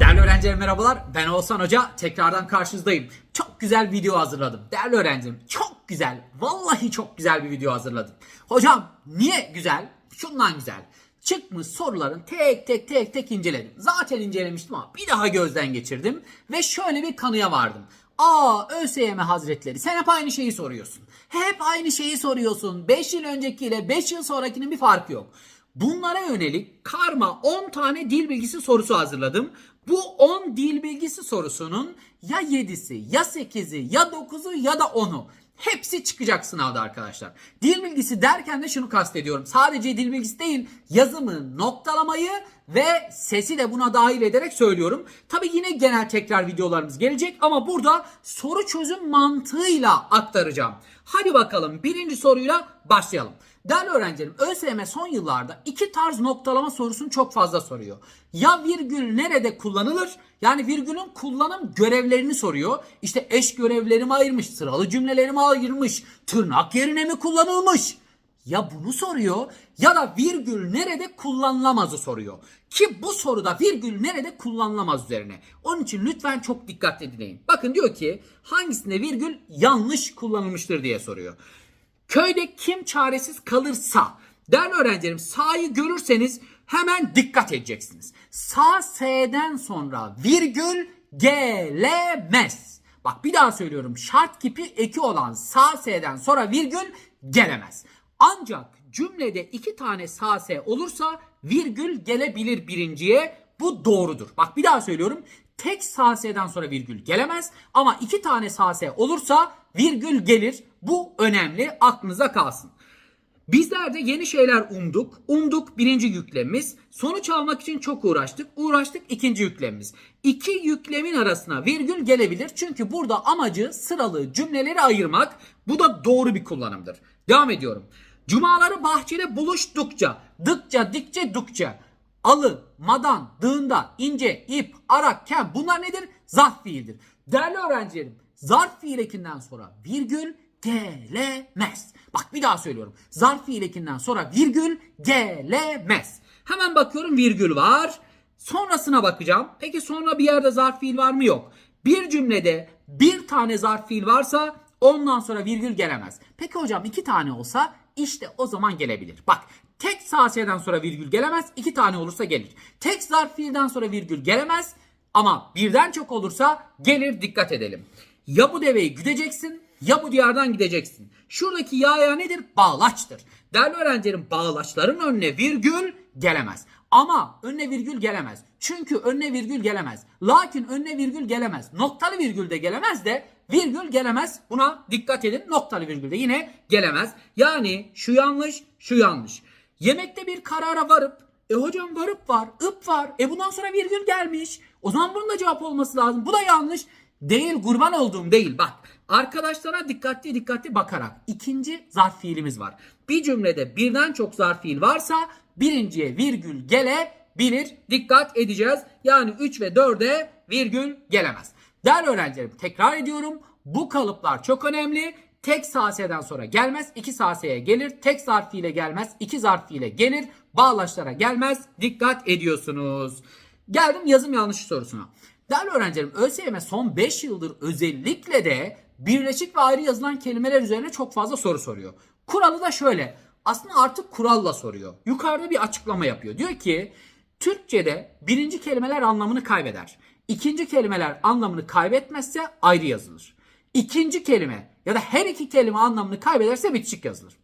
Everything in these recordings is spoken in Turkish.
Değerli öğrencilerim merhabalar. Ben Oğuzhan Hoca. Tekrardan karşınızdayım. Çok güzel video hazırladım. Değerli öğrencilerim çok güzel. Vallahi çok güzel bir video hazırladım. Hocam niye güzel? Şundan güzel. Çıkmış soruların tek tek tek tek inceledim. Zaten incelemiştim ama bir daha gözden geçirdim. Ve şöyle bir kanıya vardım. Aa ÖSYM Hazretleri sen hep aynı şeyi soruyorsun. Hep aynı şeyi soruyorsun. 5 yıl öncekiyle 5 yıl sonrakinin bir farkı yok. Bunlara yönelik karma 10 tane dil bilgisi sorusu hazırladım. Bu 10 dil bilgisi sorusunun ya 7'si ya 8'i ya 9'u ya da 10'u hepsi çıkacak sınavda arkadaşlar. Dil bilgisi derken de şunu kastediyorum. Sadece dil bilgisi değil yazımı, noktalamayı ve sesi de buna dahil ederek söylüyorum. Tabi yine genel tekrar videolarımız gelecek ama burada soru çözüm mantığıyla aktaracağım. Hadi bakalım birinci soruyla başlayalım. Değerli öğrencilerim ÖSYM son yıllarda iki tarz noktalama sorusunu çok fazla soruyor. Ya virgül nerede kullanılır? Yani virgülün kullanım görevlerini soruyor. İşte eş görevlerimi ayırmış, sıralı cümlelerimi ayırmış, tırnak yerine mi kullanılmış? Ya bunu soruyor ya da virgül nerede kullanılamazı soruyor. Ki bu soruda virgül nerede kullanılamaz üzerine. Onun için lütfen çok dikkatli dinleyin. Bakın diyor ki hangisinde virgül yanlış kullanılmıştır diye soruyor. Köyde kim çaresiz kalırsa değerli öğrencilerim sa'yı görürseniz hemen dikkat edeceksiniz. Sağ S'den sonra virgül gelemez. Bak bir daha söylüyorum şart kipi eki olan sağ S'den sonra virgül gelemez. Ancak cümlede iki tane sağ S olursa virgül gelebilir birinciye. Bu doğrudur. Bak bir daha söylüyorum. Tek sağ S'den sonra virgül gelemez ama iki tane sağ S olursa virgül gelir. Bu önemli. Aklınıza kalsın. Bizler de yeni şeyler umduk. Umduk birinci yüklemimiz. Sonuç almak için çok uğraştık. Uğraştık ikinci yüklemimiz. İki yüklemin arasına virgül gelebilir. Çünkü burada amacı sıralı cümleleri ayırmak. Bu da doğru bir kullanımdır. Devam ediyorum. Cumaları bahçede buluştukça, dıkça, dikçe, dukça. Alı, madan, dığında, ince, ip, arak, kem bunlar nedir? Zarf fiildir. Değerli öğrencilerim zarf fiil sonra virgül gelemez. Bak bir daha söylüyorum. Zarf fiil ekinden sonra virgül gelemez. Hemen bakıyorum virgül var. Sonrasına bakacağım. Peki sonra bir yerde zarf fiil var mı? Yok. Bir cümlede bir tane zarf fiil varsa ondan sonra virgül gelemez. Peki hocam iki tane olsa işte o zaman gelebilir. Bak tek sağ S'den sonra virgül gelemez. iki tane olursa gelir. Tek zarf fiilden sonra virgül gelemez. Ama birden çok olursa gelir dikkat edelim. Ya bu deveyi güdeceksin ya bu diyardan gideceksin. Şuradaki ya ya nedir? Bağlaçtır. Değerli öğrencilerim bağlaçların önüne virgül gelemez. Ama önüne virgül gelemez. Çünkü önüne virgül gelemez. Lakin önüne virgül gelemez. Noktalı virgül de gelemez de virgül gelemez. Buna dikkat edin. Noktalı virgül de yine gelemez. Yani şu yanlış, şu yanlış. Yemekte bir karara varıp e hocam varıp var, ıp var. E bundan sonra virgül gelmiş. O zaman bunun da cevap olması lazım. Bu da yanlış. Değil kurban olduğum değil. Bak arkadaşlara dikkatli dikkatli bakarak ikinci zarf fiilimiz var. Bir cümlede birden çok zarf fiil varsa birinciye virgül gelebilir. Dikkat edeceğiz. Yani 3 ve 4'e virgül gelemez. Değerli öğrencilerim tekrar ediyorum. Bu kalıplar çok önemli. Tek sağ S'den sonra gelmez. iki sağ S'ye gelir. Tek zarf fiile gelmez. iki zarf fiile gelir. Bağlaçlara gelmez. Dikkat ediyorsunuz. Geldim yazım yanlış sorusuna. Değerli öğrencilerim ÖSYM son 5 yıldır özellikle de birleşik ve ayrı yazılan kelimeler üzerine çok fazla soru soruyor. Kuralı da şöyle. Aslında artık kuralla soruyor. Yukarıda bir açıklama yapıyor. Diyor ki Türkçe'de birinci kelimeler anlamını kaybeder. İkinci kelimeler anlamını kaybetmezse ayrı yazılır. İkinci kelime ya da her iki kelime anlamını kaybederse bitişik yazılır.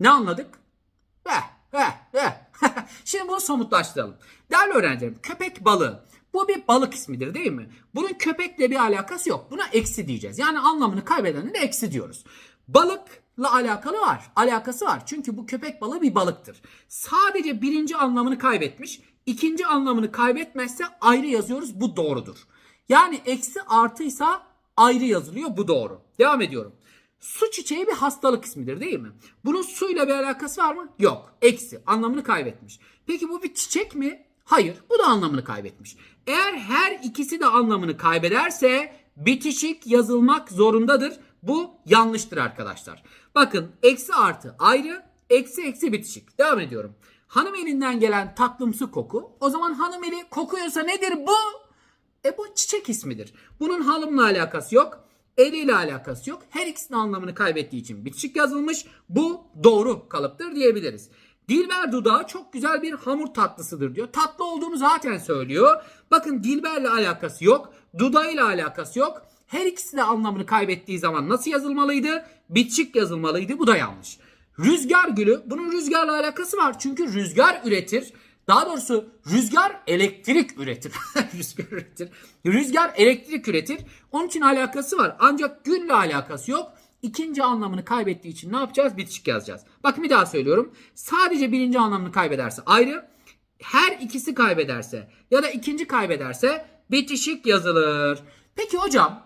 Ne anladık? Eh, eh, eh. Şimdi bunu somutlaştıralım. Değerli öğrencilerim köpek balığı bu bir balık ismidir değil mi? Bunun köpekle bir alakası yok. Buna eksi diyeceğiz. Yani anlamını kaybedenine de eksi diyoruz. Balıkla alakalı var. Alakası var. Çünkü bu köpek balığı bir balıktır. Sadece birinci anlamını kaybetmiş. ikinci anlamını kaybetmezse ayrı yazıyoruz. Bu doğrudur. Yani eksi artıysa ayrı yazılıyor. Bu doğru. Devam ediyorum. Su çiçeği bir hastalık ismidir değil mi? Bunun suyla bir alakası var mı? Yok. Eksi. Anlamını kaybetmiş. Peki bu bir çiçek mi? Hayır. Bu da anlamını kaybetmiş. Eğer her ikisi de anlamını kaybederse bitişik yazılmak zorundadır. Bu yanlıştır arkadaşlar. Bakın eksi artı ayrı, eksi eksi bitişik. Devam ediyorum. Hanım elinden gelen tatlımsı koku. O zaman hanım eli kokuyorsa nedir bu? E bu çiçek ismidir. Bunun halımla alakası yok. Eliyle alakası yok. Her ikisinin anlamını kaybettiği için bitişik yazılmış. Bu doğru kalıptır diyebiliriz. Dilber dudağı çok güzel bir hamur tatlısıdır diyor. Tatlı olduğunu zaten söylüyor. Bakın Dilber'le alakası yok. Dudağıyla alakası yok. Her ikisi de anlamını kaybettiği zaman nasıl yazılmalıydı? Bitişik yazılmalıydı. Bu da yanlış. Rüzgar gülü. Bunun rüzgarla alakası var. Çünkü rüzgar üretir. Daha doğrusu rüzgar elektrik üretir. rüzgar üretir. Rüzgar elektrik üretir. Onun için alakası var. Ancak gülle alakası yok. İkinci anlamını kaybettiği için ne yapacağız? Bitişik yazacağız. Bakın bir daha söylüyorum. Sadece birinci anlamını kaybederse ayrı. Her ikisi kaybederse ya da ikinci kaybederse bitişik yazılır. Peki hocam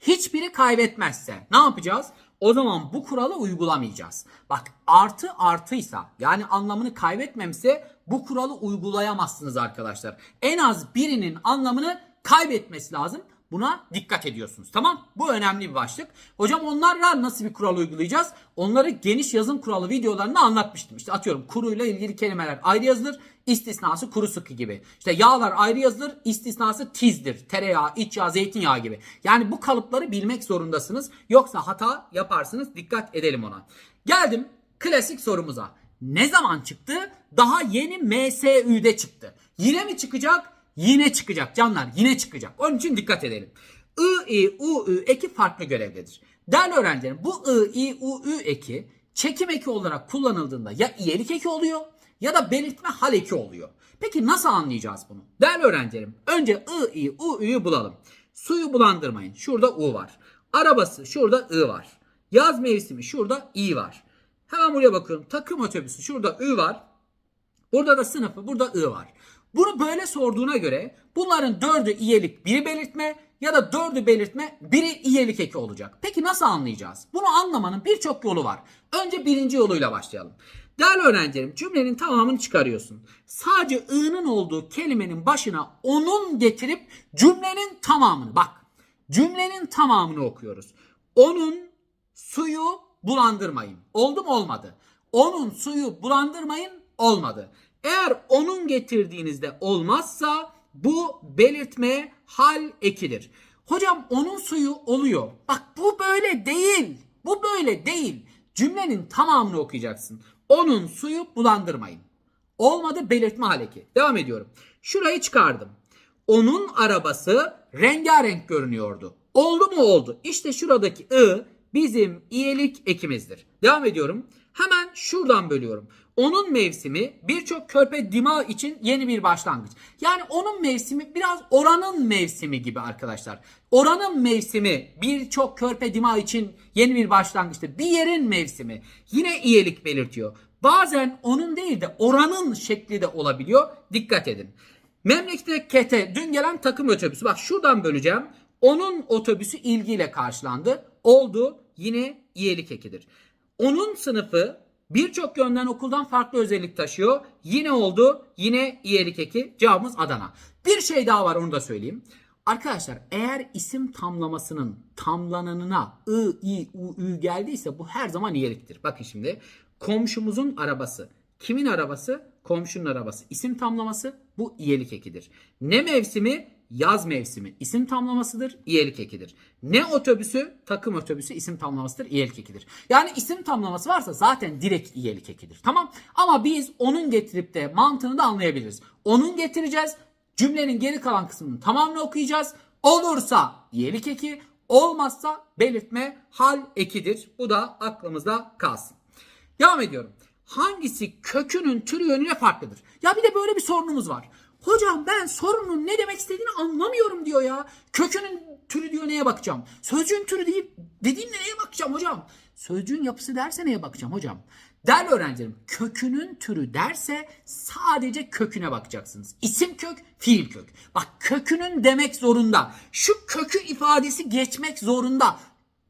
hiçbiri kaybetmezse ne yapacağız? O zaman bu kuralı uygulamayacağız. Bak artı artıysa yani anlamını kaybetmemse bu kuralı uygulayamazsınız arkadaşlar. En az birinin anlamını kaybetmesi lazım. Buna dikkat ediyorsunuz. Tamam? Bu önemli bir başlık. Hocam onlarla nasıl bir kural uygulayacağız? Onları geniş yazım kuralı videolarında anlatmıştım. İşte atıyorum kuruyla ilgili kelimeler ayrı yazılır. istisnası kuru sıkı gibi. İşte yağlar ayrı yazılır. istisnası tizdir. Tereyağı, iç yağ, zeytinyağı gibi. Yani bu kalıpları bilmek zorundasınız. Yoksa hata yaparsınız. Dikkat edelim ona. Geldim klasik sorumuza. Ne zaman çıktı? Daha yeni MSÜ'de çıktı. Yine mi çıkacak? Yine çıkacak canlar. Yine çıkacak. Onun için dikkat edelim. I, I, U, Ü eki farklı görevdedir. Değerli öğrencilerim bu I, I, U, Ü eki çekim eki olarak kullanıldığında ya iyelik eki oluyor ya da belirtme hal eki oluyor. Peki nasıl anlayacağız bunu? Değerli öğrencilerim önce I, I, U, Ü'yü bulalım. Suyu bulandırmayın. Şurada U var. Arabası şurada I var. Yaz mevsimi şurada I var. Hemen buraya bakıyorum. Takım otobüsü şurada Ü var. Burada da sınıfı, burada I var. Bunu böyle sorduğuna göre bunların dördü iyelik biri belirtme ya da dördü belirtme biri iyelik eki olacak. Peki nasıl anlayacağız? Bunu anlamanın birçok yolu var. Önce birinci yoluyla başlayalım. Değerli öğrencilerim cümlenin tamamını çıkarıyorsun. Sadece i'nın olduğu kelimenin başına onun getirip cümlenin tamamını bak cümlenin tamamını okuyoruz. Onun suyu bulandırmayın. Oldu mu olmadı? Onun suyu bulandırmayın olmadı. Eğer onun getirdiğinizde olmazsa bu belirtme hal ekidir. Hocam onun suyu oluyor. Bak bu böyle değil. Bu böyle değil. Cümlenin tamamını okuyacaksın. Onun suyu bulandırmayın. Olmadı belirtme hal eki. Devam ediyorum. Şurayı çıkardım. Onun arabası rengarenk görünüyordu. Oldu mu oldu. İşte şuradaki ı bizim iyilik ekimizdir. Devam ediyorum. Hemen şuradan bölüyorum. Onun mevsimi birçok körpe dima için yeni bir başlangıç. Yani onun mevsimi biraz oranın mevsimi gibi arkadaşlar. Oranın mevsimi birçok körpe dima için yeni bir başlangıçtır. Bir yerin mevsimi yine iyilik belirtiyor. Bazen onun değil de oranın şekli de olabiliyor. Dikkat edin. Memlekete dün gelen takım otobüsü. Bak şuradan böleceğim. Onun otobüsü ilgiyle karşılandı. Oldu. Yine iyilik ekidir. Onun sınıfı birçok yönden okuldan farklı özellik taşıyor. Yine oldu. Yine iyilik eki. Cevabımız Adana. Bir şey daha var onu da söyleyeyim. Arkadaşlar eğer isim tamlamasının tamlananına ı, i, u, ü geldiyse bu her zaman iyiliktir. Bakın şimdi komşumuzun arabası. Kimin arabası? Komşunun arabası. İsim tamlaması bu iyilik ekidir. Ne mevsimi? Yaz mevsimi. İsim tamlamasıdır. İyilik ekidir. Ne otobüsü? Takım otobüsü isim tamlamasıdır. İyilik ekidir. Yani isim tamlaması varsa zaten direkt iyilik ekidir. Tamam? Ama biz onun getirip de mantığını da anlayabiliriz. Onun getireceğiz. Cümlenin geri kalan kısmını tamamını okuyacağız. Olursa iyilik eki, olmazsa belirtme hal ekidir. Bu da aklımızda kalsın. Devam ediyorum. Hangisi kökünün türü yönüyle farklıdır? Ya bir de böyle bir sorunumuz var. Hocam ben sorunun ne demek istediğini anlamıyorum diyor ya. Kökünün türü diyor neye bakacağım? Sözcüğün türü değil dediğin neye bakacağım hocam? Sözcüğün yapısı derse neye bakacağım hocam? Değerli öğrencilerim kökünün türü derse sadece köküne bakacaksınız. İsim kök, fiil kök. Bak kökünün demek zorunda. Şu kökü ifadesi geçmek zorunda.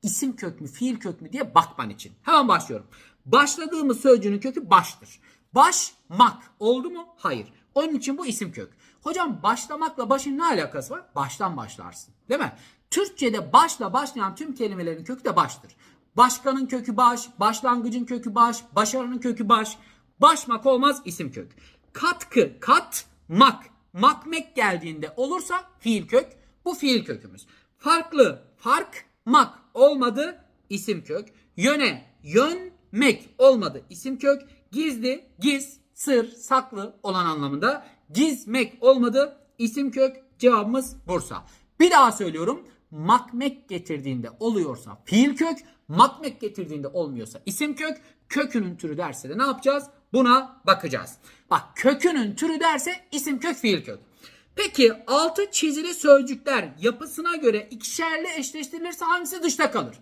İsim kök mü, fiil kök mü diye bakman için. Hemen başlıyorum. Başladığımız sözcüğün kökü baştır. Başmak oldu mu? Hayır. Onun için bu isim kök. Hocam başlamakla başın ne alakası var? Baştan başlarsın. Değil mi? Türkçe'de başla başlayan tüm kelimelerin kökü de baştır. Başkanın kökü baş, başlangıcın kökü baş, başarının kökü baş. Başmak olmaz isim kök. Katkı, katmak. makmek geldiğinde olursa fiil kök. Bu fiil kökümüz. Farklı, fark, mak olmadı isim kök. Yöne, yönmek olmadı isim kök. Gizli, giz, sır, saklı olan anlamında. Gizmek olmadı isim kök. Cevabımız Bursa. Bir daha söylüyorum. Makmek getirdiğinde oluyorsa fiil kök, makmek getirdiğinde olmuyorsa isim kök, kökünün türü derse de ne yapacağız? Buna bakacağız. Bak kökünün türü derse isim kök, fiil kök. Peki altı çizili sözcükler yapısına göre ikişerli eşleştirilirse hangisi dışta kalır?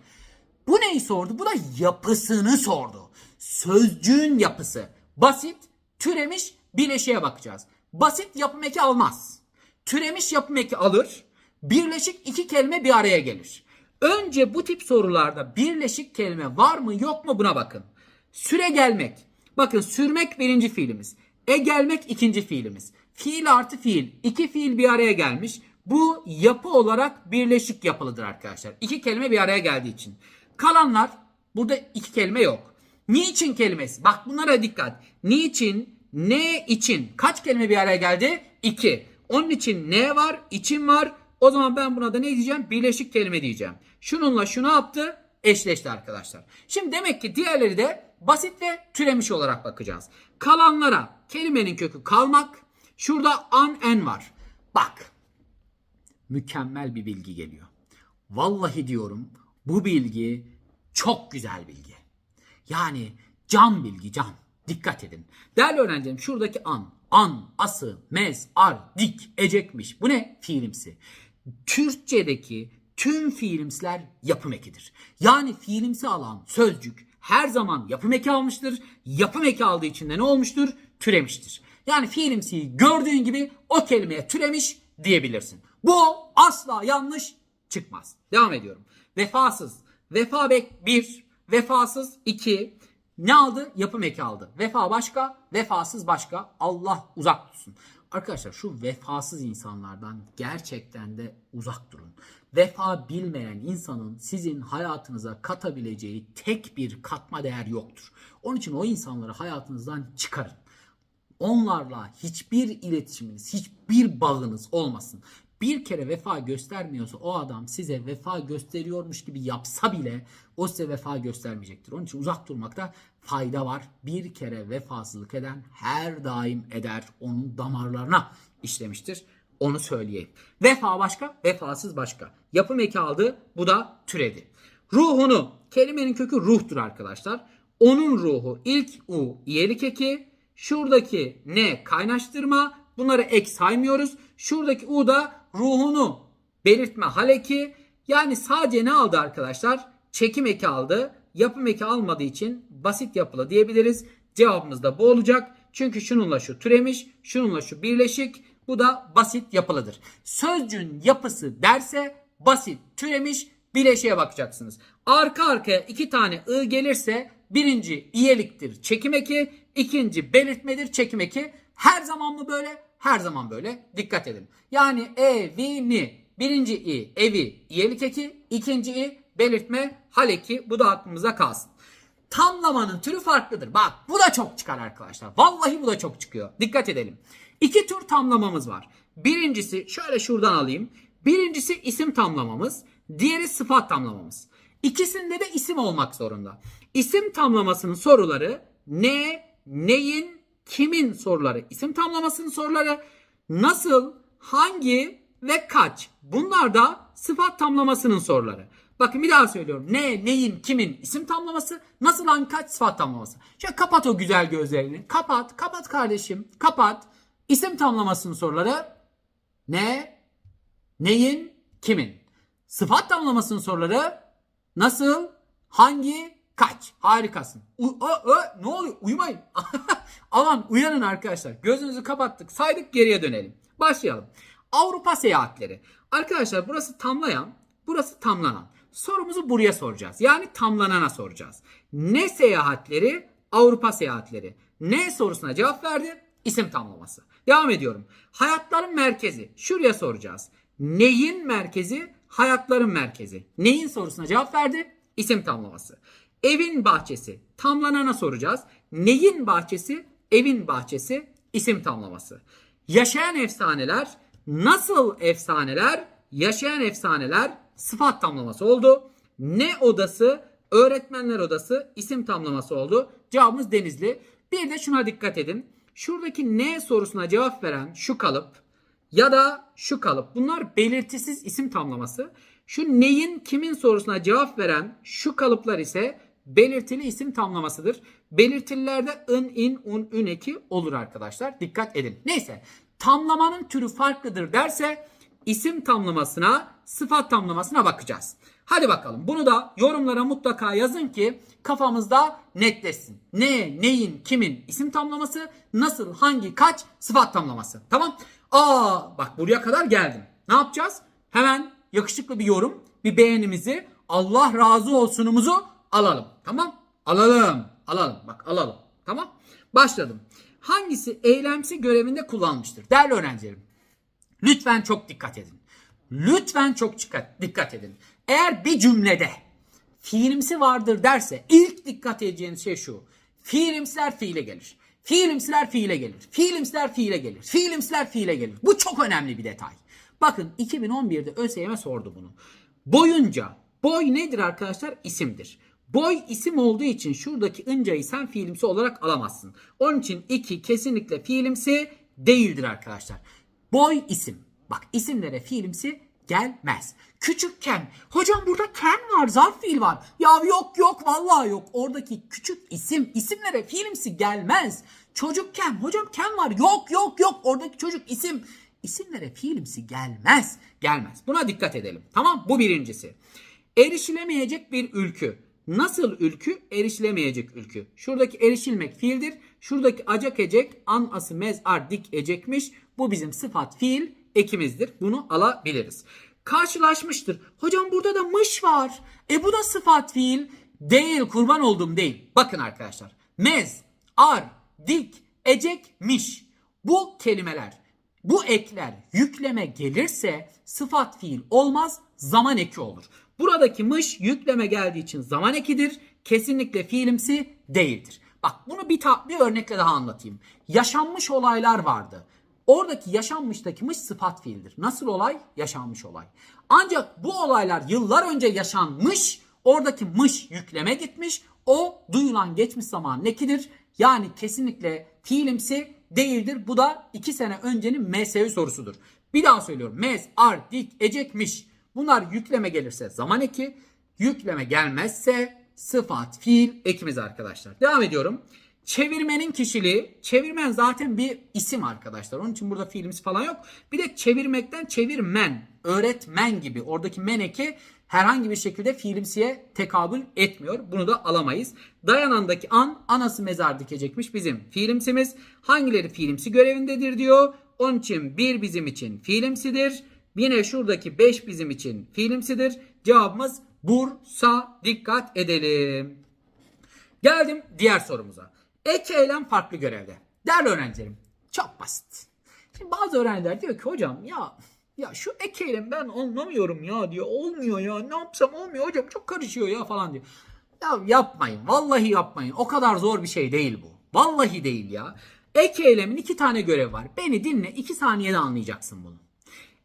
Bu neyi sordu? Bu da yapısını sordu. Sözcüğün yapısı. Basit, türemiş, bileşiğe bakacağız. Basit yapım eki almaz. Türemiş yapım eki alır. Birleşik iki kelime bir araya gelir. Önce bu tip sorularda birleşik kelime var mı yok mu buna bakın. Süre gelmek. Bakın sürmek birinci fiilimiz. E gelmek ikinci fiilimiz. Fiil artı fiil. iki fiil bir araya gelmiş. Bu yapı olarak birleşik yapılıdır arkadaşlar. İki kelime bir araya geldiği için. Kalanlar burada iki kelime yok. Niçin kelimesi? Bak bunlara dikkat. Niçin, ne için? Kaç kelime bir araya geldi? İki. Onun için ne var? için var. O zaman ben buna da ne diyeceğim? Birleşik kelime diyeceğim. Şununla şu ne yaptı? Eşleşti arkadaşlar. Şimdi demek ki diğerleri de basit ve türemiş olarak bakacağız. Kalanlara kelimenin kökü kalmak. Şurada an en var. Bak. Mükemmel bir bilgi geliyor. Vallahi diyorum bu bilgi çok güzel bilgi. Yani can bilgi can. Dikkat edin. Değerli öğrencilerim şuradaki an, an, ası, mez, ar, dik, ecekmiş. Bu ne? Fiilimsi. Türkçedeki tüm fiilimsler yapım ekidir. Yani fiilimsi alan sözcük her zaman yapım eki almıştır. Yapım eki aldığı için de ne olmuştur? Türemiştir. Yani fiilimsiyi gördüğün gibi o kelimeye türemiş diyebilirsin. Bu asla yanlış çıkmaz. Devam ediyorum. Vefasız. Vefa bek 1, vefasız 2. Ne aldı? Yapım eki aldı. Vefa başka, vefasız başka. Allah uzak tutsun. Arkadaşlar şu vefasız insanlardan gerçekten de uzak durun. Vefa bilmeyen insanın sizin hayatınıza katabileceği tek bir katma değer yoktur. Onun için o insanları hayatınızdan çıkarın. Onlarla hiçbir iletişiminiz, hiçbir bağınız olmasın. Bir kere vefa göstermiyorsa o adam size vefa gösteriyormuş gibi yapsa bile o size vefa göstermeyecektir. Onun için uzak durmakta fayda var. Bir kere vefasızlık eden her daim eder. Onun damarlarına işlemiştir. Onu söyleyeyim. Vefa başka, vefasız başka. Yapım eki aldı, bu da türedi. Ruhunu, kelimenin kökü ruhtur arkadaşlar. Onun ruhu ilk u iyelik eki, şuradaki ne kaynaştırma, bunları ek saymıyoruz. Şuradaki u da ruhunu belirtme hal eki. Yani sadece ne aldı arkadaşlar? Çekim eki aldı. Yapım eki almadığı için basit yapılı diyebiliriz. Cevabımız da bu olacak. Çünkü şununla şu türemiş, şununla şu birleşik. Bu da basit yapılıdır. Sözcüğün yapısı derse basit türemiş bileşiğe bakacaksınız. Arka arkaya iki tane ı gelirse birinci iyeliktir çekim eki, ikinci belirtmedir çekim eki. Her zaman mı böyle? Her zaman böyle. Dikkat edin. Yani evini birinci i evi iyelik eki, ikinci i belirtme hal eki. Bu da aklımıza kalsın. Tamlamanın türü farklıdır. Bak bu da çok çıkar arkadaşlar. Vallahi bu da çok çıkıyor. Dikkat edelim. İki tür tamlamamız var. Birincisi şöyle şuradan alayım. Birincisi isim tamlamamız. Diğeri sıfat tamlamamız. İkisinde de isim olmak zorunda. İsim tamlamasının soruları ne, neyin, kimin soruları. İsim tamlamasının soruları nasıl, hangi ve kaç. Bunlar da sıfat tamlamasının soruları. Bakın bir daha söylüyorum. Ne, neyin, kimin isim tamlaması, nasıl, hangi, kaç sıfat tamlaması. Şöyle kapat o güzel gözlerini. Kapat, kapat kardeşim. Kapat. İsim tamlamasının soruları ne, neyin, kimin. Sıfat tamlamasının soruları nasıl, hangi, kaç. Harikasın. U- ö- ö- ne oluyor? Uyumayın. Aman uyanın arkadaşlar. Gözünüzü kapattık. Saydık geriye dönelim. Başlayalım. Avrupa seyahatleri. Arkadaşlar burası tamlayan, burası tamlanan. Sorumuzu buraya soracağız. Yani tamlanana soracağız. Ne seyahatleri? Avrupa seyahatleri. Ne sorusuna cevap verdi? İsim tamlaması. Devam ediyorum. Hayatların merkezi. Şuraya soracağız. Neyin merkezi? Hayatların merkezi. Neyin sorusuna cevap verdi? İsim tamlaması. Evin bahçesi. Tamlanana soracağız. Neyin bahçesi? Evin bahçesi. İsim tamlaması. Yaşayan efsaneler, nasıl efsaneler, yaşayan efsaneler sıfat tamlaması oldu. Ne odası, öğretmenler odası isim tamlaması oldu. Cevabımız Denizli. Bir de şuna dikkat edin. Şuradaki ne sorusuna cevap veren şu kalıp ya da şu kalıp. Bunlar belirtisiz isim tamlaması. Şu neyin kimin sorusuna cevap veren şu kalıplar ise belirtili isim tamlamasıdır. Belirtililerde ın, in, un, ün eki olur arkadaşlar. Dikkat edin. Neyse tamlamanın türü farklıdır derse isim tamlamasına, sıfat tamlamasına bakacağız. Hadi bakalım. Bunu da yorumlara mutlaka yazın ki kafamızda netleşsin. Ne, neyin, kimin isim tamlaması, nasıl, hangi, kaç sıfat tamlaması. Tamam? Aa bak buraya kadar geldim. Ne yapacağız? Hemen yakışıklı bir yorum, bir beğenimizi, Allah razı olsunumuzu alalım. Tamam? Alalım. Alalım. Bak alalım. Tamam? Başladım. Hangisi eylemsi görevinde kullanmıştır? Değerli öğrencilerim. Lütfen çok dikkat edin. Lütfen çok dikkat, edin. Eğer bir cümlede fiilimsi vardır derse ilk dikkat edeceğiniz şey şu. Fiilimsiler fiile gelir. Fiilimsiler fiile gelir. Fiilimsiler fiile gelir. Fiilimsiler fiile gelir. Bu çok önemli bir detay. Bakın 2011'de ÖSYM sordu bunu. Boyunca boy nedir arkadaşlar? İsimdir. Boy isim olduğu için şuradaki ıncayı sen fiilimsi olarak alamazsın. Onun için 2 kesinlikle fiilimsi değildir arkadaşlar. Boy isim. Bak isimlere fiilimsi gelmez. Küçükken hocam burada ken var zarf fiil var. Ya yok yok vallahi yok. Oradaki küçük isim isimlere fiilimsi gelmez. Çocukken hocam ken var. Yok yok yok. Oradaki çocuk isim isimlere fiilimsi gelmez. Gelmez. Buna dikkat edelim. Tamam bu birincisi. Erişilemeyecek bir ülkü. Nasıl ülkü? Erişilemeyecek ülkü. Şuradaki erişilmek fiildir. Şuradaki acak ecek, an ası mez ar dik ecekmiş. Bu bizim sıfat fiil ekimizdir. Bunu alabiliriz. Karşılaşmıştır. Hocam burada da mış var. E bu da sıfat fiil. Değil kurban olduğum değil. Bakın arkadaşlar. Mez, ar, dik, ecek, miş. Bu kelimeler bu ekler yükleme gelirse sıfat fiil olmaz zaman eki olur. Buradaki mış yükleme geldiği için zaman ekidir. Kesinlikle fiilimsi değildir. Bak bunu bir, ta- bir örnekle daha anlatayım. Yaşanmış olaylar vardı. Oradaki yaşanmıştaki mış sıfat fiildir. Nasıl olay? Yaşanmış olay. Ancak bu olaylar yıllar önce yaşanmış. Oradaki mış yükleme gitmiş. O duyulan geçmiş zaman nekidir? Yani kesinlikle fiilimsi değildir. Bu da 2 sene öncenin MSV sorusudur. Bir daha söylüyorum. Mez, ar, dik, ecekmiş. Bunlar yükleme gelirse zaman eki. Yükleme gelmezse sıfat, fiil ekimiz arkadaşlar. Devam ediyorum. Çevirmenin kişiliği. Çevirmen zaten bir isim arkadaşlar. Onun için burada fiilimiz falan yok. Bir de çevirmekten çevirmen, öğretmen gibi. Oradaki men eki herhangi bir şekilde fiilimsiye tekabül etmiyor. Bunu da alamayız. Dayanandaki an anası mezar dikecekmiş bizim fiilimsimiz. Hangileri fiilimsi görevindedir diyor. Onun için bir bizim için fiilimsidir. Yine şuradaki 5 bizim için fiilimsidir. Cevabımız Bursa. Dikkat edelim. Geldim diğer sorumuza. Ek eylem farklı görevde. Değerli öğrencilerim çok basit. Şimdi bazı öğrenciler diyor ki hocam ya ya şu ek eylem ben anlamıyorum ya diyor. Olmuyor ya ne yapsam olmuyor hocam çok karışıyor ya falan diyor. Ya yapmayın vallahi yapmayın o kadar zor bir şey değil bu. Vallahi değil ya. Ek eylemin iki tane görevi var. Beni dinle iki saniyede anlayacaksın bunu.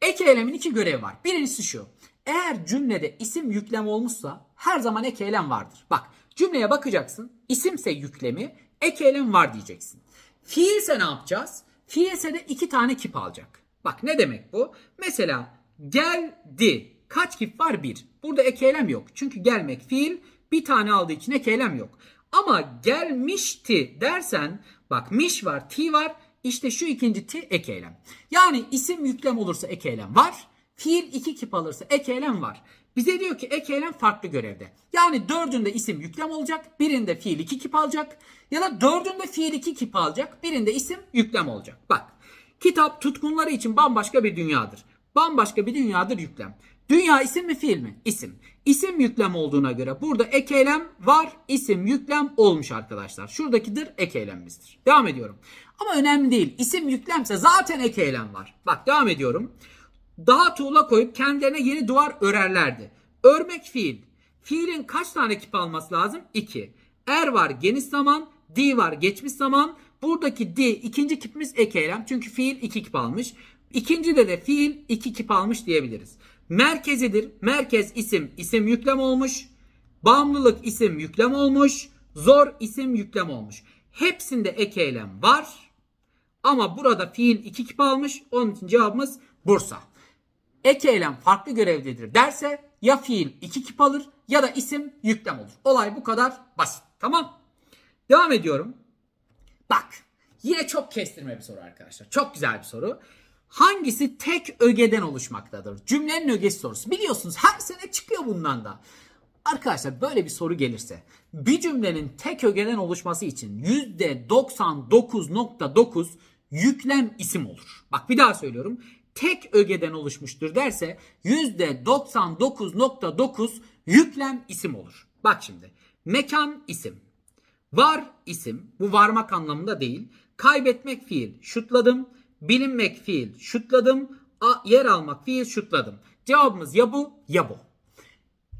Ek eylemin iki görevi var. Birincisi şu. Eğer cümlede isim yüklem olmuşsa her zaman ek eylem vardır. Bak cümleye bakacaksın. İsimse yüklemi, ek eylem var diyeceksin. Fiilse ne yapacağız? Fiilse de iki tane kip alacak. Bak ne demek bu? Mesela geldi. Kaç kip var? Bir. Burada ek eylem yok. Çünkü gelmek fiil bir tane aldığı için ek eylem yok. Ama gelmişti dersen bak miş var, ti var. İşte şu ikinci ti ek eylem. Yani isim yüklem olursa ek eylem var. Fiil iki kip alırsa ek eylem var. Bize diyor ki ek eylem farklı görevde. Yani dördünde isim yüklem olacak. Birinde fiil iki kip alacak. Ya da dördünde fiil iki kip alacak. Birinde isim yüklem olacak. Bak kitap tutkunları için bambaşka bir dünyadır. Bambaşka bir dünyadır yüklem. Dünya isim mi fiil mi? İsim. İsim yüklem olduğuna göre burada ek eylem var. isim yüklem olmuş arkadaşlar. Şuradakidir ek eylemimizdir. Devam ediyorum. Ama önemli değil. İsim yüklemse zaten ek eylem var. Bak devam ediyorum. Daha tuğla koyup kendilerine yeni duvar örerlerdi. Örmek fiil. Fiilin kaç tane kip alması lazım? 2. Er var geniş zaman, di var geçmiş zaman. buradaki di ikinci kipimiz ek eylem. Çünkü fiil iki kip almış. İkincide de fiil iki kip almış diyebiliriz. Merkezidir. Merkez isim isim yüklem olmuş. Bağımlılık isim yüklem olmuş. Zor isim yüklem olmuş. Hepsinde ek eylem var. Ama burada fiil iki kip almış. Onun için cevabımız Bursa. Ek eylem farklı görevlidir derse ya fiil iki kip alır ya da isim yüklem olur. Olay bu kadar basit. Tamam. Devam ediyorum. Bak yine çok kestirme bir soru arkadaşlar. Çok güzel bir soru. Hangisi tek ögeden oluşmaktadır? Cümlenin ögesi sorusu. Biliyorsunuz her sene çıkıyor bundan da. Arkadaşlar böyle bir soru gelirse bir cümlenin tek ögeden oluşması için %99.9 yüklem isim olur. Bak bir daha söylüyorum. Tek ögeden oluşmuştur derse %99.9 yüklem isim olur. Bak şimdi. Mekan isim. Var isim. Bu varmak anlamında değil. Kaybetmek fiil. Şutladım. Bilinmek fiil. Şutladım. A, yer almak fiil. Şutladım. Cevabımız ya bu ya bu.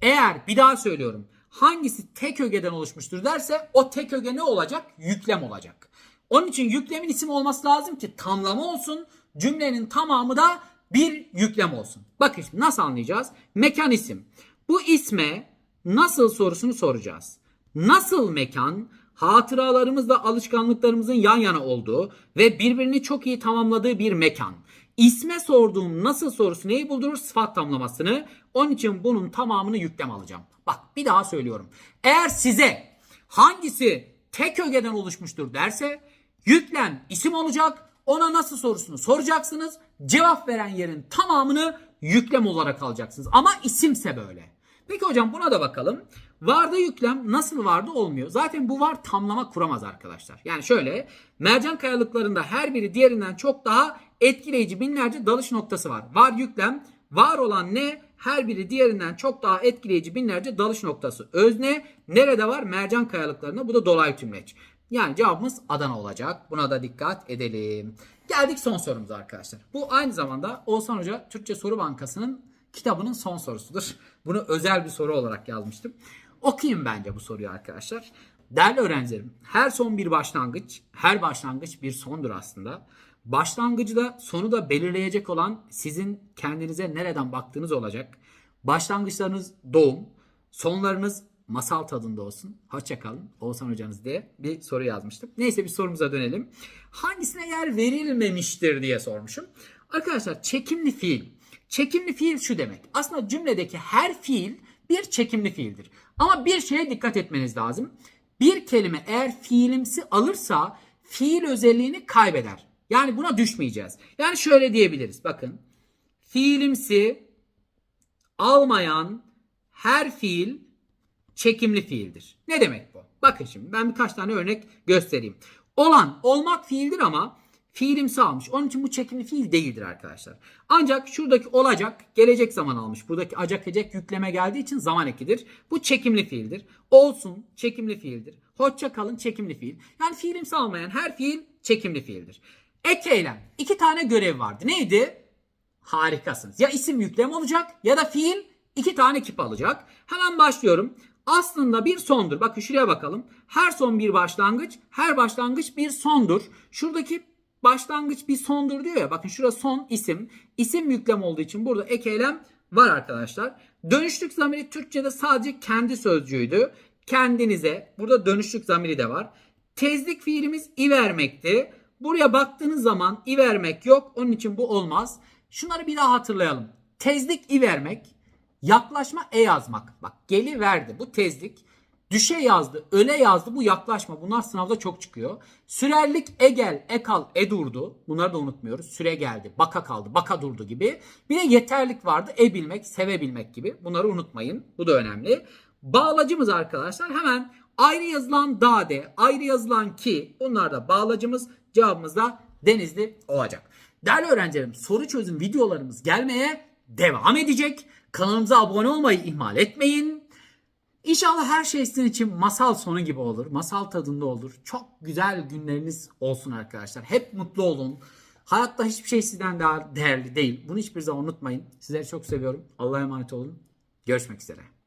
Eğer bir daha söylüyorum. Hangisi tek ögeden oluşmuştur derse o tek öge ne olacak? Yüklem olacak. Onun için yüklemin isim olması lazım ki tamlama olsun. Cümlenin tamamı da bir yüklem olsun. Bakın nasıl anlayacağız? Mekan isim. Bu isme nasıl sorusunu soracağız. Nasıl mekan hatıralarımızla alışkanlıklarımızın yan yana olduğu ve birbirini çok iyi tamamladığı bir mekan. İsme sorduğum nasıl sorusu neyi buldurur? Sıfat tamlamasını. Onun için bunun tamamını yüklem alacağım. Bak bir daha söylüyorum. Eğer size hangisi tek ögeden oluşmuştur derse yüklem isim olacak. Ona nasıl sorusunu soracaksınız. Cevap veren yerin tamamını yüklem olarak alacaksınız. Ama isimse böyle. Peki hocam buna da bakalım. Varda yüklem nasıl vardı olmuyor. Zaten bu var tamlama kuramaz arkadaşlar. Yani şöyle mercan kayalıklarında her biri diğerinden çok daha etkileyici binlerce dalış noktası var. Var yüklem var olan ne her biri diğerinden çok daha etkileyici binlerce dalış noktası. Özne nerede var? Mercan kayalıklarında. Bu da dolay tümleç. Yani cevabımız Adana olacak. Buna da dikkat edelim. Geldik son sorumuza arkadaşlar. Bu aynı zamanda Oğuzhan Hoca Türkçe Soru Bankası'nın kitabının son sorusudur. Bunu özel bir soru olarak yazmıştım. Okuyayım bence bu soruyu arkadaşlar. Değerli öğrencilerim, her son bir başlangıç, her başlangıç bir sondur aslında. Başlangıcı da sonu da belirleyecek olan sizin kendinize nereden baktığınız olacak. Başlangıçlarınız doğum, sonlarınız masal tadında olsun. Hoşçakalın Oğuzhan hocanız diye bir soru yazmıştım. Neyse bir sorumuza dönelim. Hangisine yer verilmemiştir diye sormuşum. Arkadaşlar çekimli fiil. Çekimli fiil şu demek. Aslında cümledeki her fiil bir çekimli fiildir. Ama bir şeye dikkat etmeniz lazım. Bir kelime eğer fiilimsi alırsa fiil özelliğini kaybeder. Yani buna düşmeyeceğiz. Yani şöyle diyebiliriz. Bakın. Fiilimsi almayan her fiil çekimli fiildir. Ne demek bu? Bakın şimdi ben birkaç tane örnek göstereyim. Olan, olmak fiildir ama fiilimsi almış. Onun için bu çekimli fiil değildir arkadaşlar. Ancak şuradaki olacak gelecek zaman almış. Buradaki acak ecek yükleme geldiği için zaman ekidir. Bu çekimli fiildir. Olsun çekimli fiildir. Hoşça kalın çekimli fiil. Yani fiilimsi almayan her fiil çekimli fiildir. Ek eylem. iki tane görev vardı. Neydi? Harikasınız. Ya isim yüklem olacak ya da fiil iki tane kip alacak. Hemen başlıyorum. Aslında bir sondur. Bakın şuraya bakalım. Her son bir başlangıç, her başlangıç bir sondur. Şuradaki başlangıç bir sondur diyor ya. Bakın şurası son isim. İsim yüklem olduğu için burada ek var arkadaşlar. Dönüşlük zamiri Türkçe'de sadece kendi sözcüğüydü. Kendinize. Burada dönüşlük zamiri de var. Tezlik fiilimiz i vermekti. Buraya baktığınız zaman i vermek yok. Onun için bu olmaz. Şunları bir daha hatırlayalım. Tezlik i vermek. Yaklaşma e yazmak. Bak geli verdi. Bu tezlik. Düşe yazdı, öle yazdı. Bu yaklaşma. Bunlar sınavda çok çıkıyor. Sürerlik e gel, e kal, e durdu. Bunları da unutmuyoruz. Süre geldi, baka kaldı, baka durdu gibi. Bir de yeterlik vardı. E bilmek, sevebilmek gibi. Bunları unutmayın. Bu da önemli. Bağlacımız arkadaşlar hemen ayrı yazılan dade, ayrı yazılan ki bunlar da bağlacımız. Cevabımız da denizli olacak. Değerli öğrencilerim soru çözüm videolarımız gelmeye devam edecek. Kanalımıza abone olmayı ihmal etmeyin. İnşallah her şey sizin için masal sonu gibi olur. Masal tadında olur. Çok güzel günleriniz olsun arkadaşlar. Hep mutlu olun. Hayatta hiçbir şey sizden daha değerli değil. Bunu hiçbir zaman unutmayın. Sizleri çok seviyorum. Allah'a emanet olun. Görüşmek üzere.